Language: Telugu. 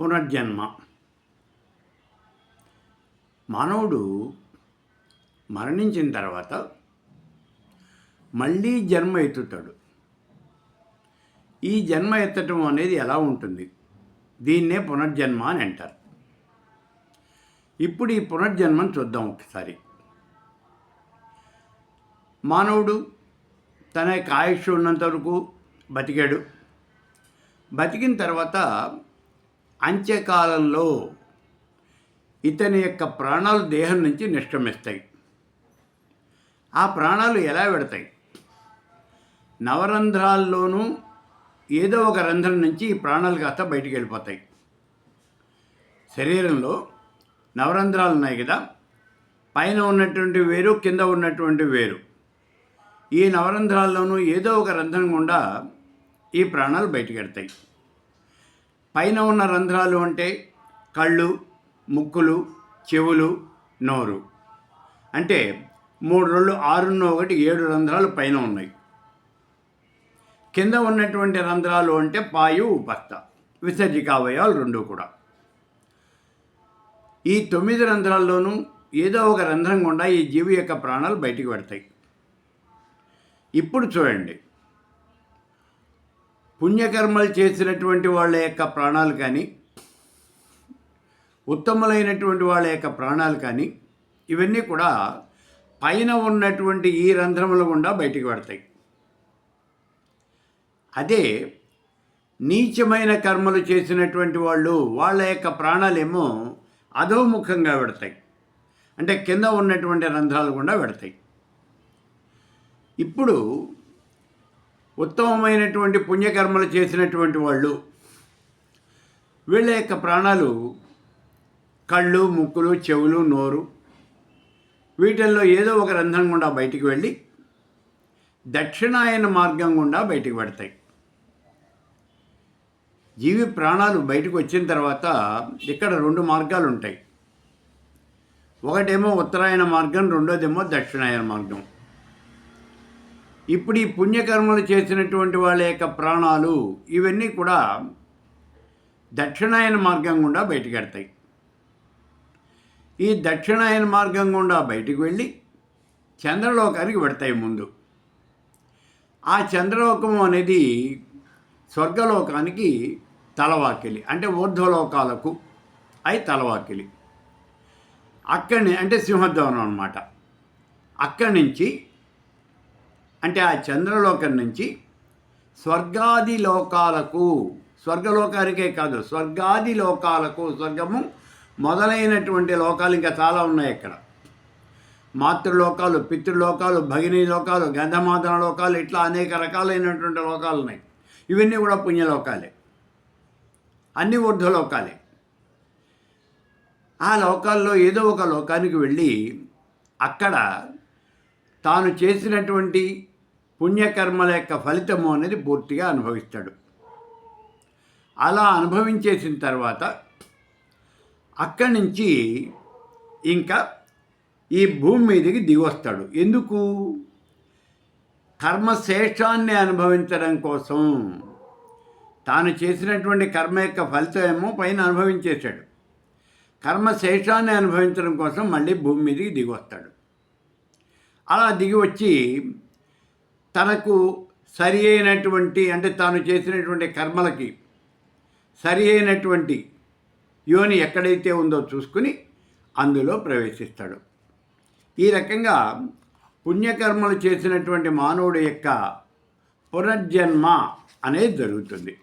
పునర్జన్మ. మానవుడు మరణించిన తర్వాత మళ్ళీ జన్మ ఎత్తుతాడు. ఈ జన్మ ఎత్తటం అనేది ఎలా ఉంటుంది? దీన్నే పునర్జన్మ అని అంటారు. ఇప్పుడు ఈ పునర్జన్మను చూద్దాం ఒకసారి. మానవుడు తన యొక్క ఆయుష్ ఉన్నంత వరకు బతికాడు. బతికిన తర్వాత అంత్యకాలంలో ఇతని యొక్క ప్రాణాలు దేహం నుంచి నిష్క్రమిస్తాయి. ఆ ప్రాణాలు ఎలా పెడతాయి నవరంధ్రాల్లోనూ ఏదో ఒక రంధ్రం నుంచి ఈ ప్రాణాలు కాస్త బయటికి వెళ్ళిపోతాయి. శరీరంలో నవరంధ్రాలు ఉన్నాయి కదా పైన ఉన్నటువంటి వేరు కింద ఉన్నటువంటి వేరు. ఈ నవరంధ్రాల్లోనూ ఏదో ఒక రంధ్రం గుండా ఈ ప్రాణాలు బయటకెడతాయి పైన ఉన్న రంధ్రాలు అంటే కళ్ళు ముక్కులు చెవులు నోరు. అంటే మూడు రెండు ఆరున్న ఒకటి ఏడు రంధ్రాలు పైన ఉన్నాయి. కింద ఉన్నటువంటి రంధ్రాలు అంటే పాయు ఉపస్థ విసర్జికావయాలు రెండు కూడా. ఈ తొమ్మిది రంధ్రాల్లోనూ ఏదో ఒక రంధ్రం గుండా ఈ జీవి యొక్క ప్రాణాలు బయటికి పెడతాయి. ఇప్పుడు చూడండి. పుణ్యకర్మలు చేసినటువంటి వాళ్ళ యొక్క ప్రాణాలు కానీ ఉత్తములైనటువంటి వాళ్ళ యొక్క ప్రాణాలు కానీ ఇవన్నీ కూడా పైన ఉన్నటువంటి ఈ రంధ్రముల గుండా బయటికి పడతాయి. అదే నీచమైన కర్మలు చేసినటువంటి వాళ్ళు వాళ్ళ యొక్క ప్రాణాలేమో అధోముఖంగా పెడతాయి. అంటే కింద ఉన్నటువంటి రంధ్రాలు గుండా పెడతాయి. ఇప్పుడు ఉత్తమమైనటువంటి పుణ్యకర్మలు చేసినటువంటి వాళ్ళు వీళ్ళ యొక్క ప్రాణాలు కళ్ళు ముక్కులు చెవులు నోరు వీటిల్లో ఏదో ఒక రంధ్రం గుండా బయటికి వెళ్ళి దక్షిణాయన మార్గం గుండా బయటికి పడతాయి. జీవి ప్రాణాలు బయటకు వచ్చిన తర్వాత ఇక్కడ రెండు మార్గాలు ఉంటాయి ఒకటేమో ఉత్తరాయణ మార్గం రెండోదేమో దక్షిణాయన మార్గం. ఇప్పుడు ఈ పుణ్యకర్మలు చేసినటువంటి వాళ్ళ యొక్క ప్రాణాలు ఇవన్నీ కూడా దక్షిణాయన మార్గం గుండా బయటకెడతాయి. ఈ దక్షిణాయన మార్గం గుండా బయటికి వెళ్ళి చంద్రలోకానికి పెడతాయి ముందు. ఆ చంద్రలోకం అనేది స్వర్గలోకానికి తలవాకిలి అంటే ఊర్ధ్వలోకాలకు అయి తలవాకిలి. అక్కడి అంటే సింహద్వారం అనమాట అక్కడి నుంచి అంటే ఆ చంద్రలోకం నుంచి స్వర్గాది లోకాలకు స్వర్గలోకానికే కాదు స్వర్గాది లోకాలకు స్వర్గము మొదలైనటువంటి లోకాలు ఇంకా చాలా ఉన్నాయి ఇక్కడ మాతృలోకాలు పితృలోకాలు భగినీ లోకాలు గంధమాదన లోకాలు ఇట్లా అనేక రకాలైనటువంటి లోకాలు ఉన్నాయి. ఇవన్నీ కూడా పుణ్యలోకాలే. అన్ని ఊర్ధ్వలోకాలే ఆ లోకాల్లో ఏదో ఒక లోకానికి వెళ్ళి అక్కడ తాను చేసినటువంటి పుణ్యకర్మల యొక్క ఫలితము అనేది పూర్తిగా అనుభవిస్తాడు. అలా అనుభవించేసిన తర్వాత అక్కడి నుంచి ఇంకా ఈ భూమి మీదకి దిగొస్తాడు. ఎందుకు? కర్మశేషాన్ని అనుభవించడం కోసం. తాను చేసినటువంటి కర్మ యొక్క ఫలితం ఏమో పైన అనుభవించేశాడు. కర్మశేషాన్ని అనుభవించడం కోసం మళ్ళీ భూమి మీదకి దిగి వస్తాడు అలా దిగి వచ్చి తనకు సరి అయినటువంటి అంటే తాను చేసినటువంటి కర్మలకి సరి అయినటువంటి యోని ఎక్కడైతే ఉందో చూసుకుని అందులో ప్రవేశిస్తాడు. ఈ రకంగా పుణ్యకర్మలు చేసినటువంటి మానవుడి యొక్క పునర్జన్మ అనేది జరుగుతుంది.